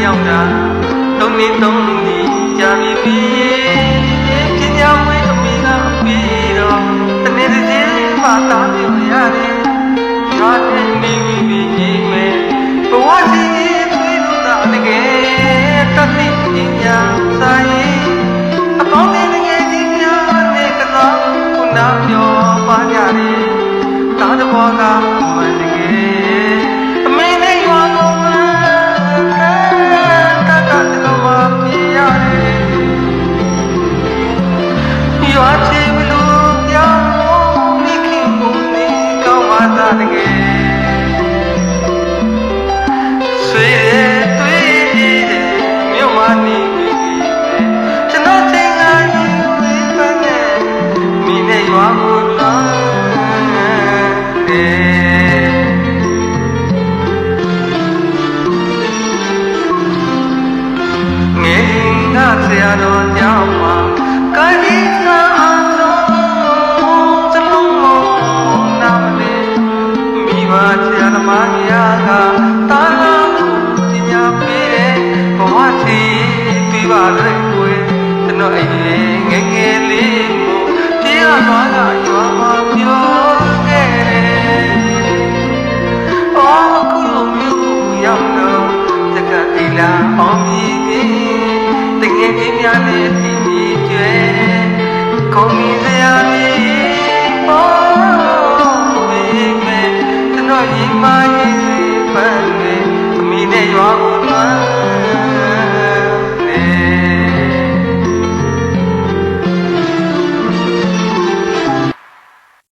ကြီးရောက်တာသုံးနှစ်သုံးနှစ်ကြာပြီပြီပညာဝေးအမိနာပြီးတော့တနေ့တစ်ချိန်မှသာပြရတယ်ရွာတဲ့နေပြီပြီမဲ့ဘဝစီသွေးလို့တာတကယ်တတိပညာဆိုင်အပေါင်းနဲ့ငယ်ချင်းများနဲ့ကစားခုနာပြောပါကြတယ်တားတော်က တကယ်ဆွေရဲ့တွေ့ပြီးတဲ့မြို့မှာနေနေကျွန်တော်တင်ငါနေဝေးပန်းနဲ့မိနဲ့ရွာကိုလာတယ်ငယ်ငါဆရာတော်ကြောင့် ကတာနာမှုပညာပေးတဲ့ဘဝစီပြပါတဲ့ကိုယ်ကျွန်တော်အရင်ငယ်ငယ်လေးကိုပြေးရသွားကရွာမှာပြောခဲ့တယ်အော်ခုလိုမျိုးရောက်တော့တက္ကသိလာအောင်မြည်တယ်တကယ်ပြများနဲ့စီကြီးကျွဲကောင်းမြင်ရ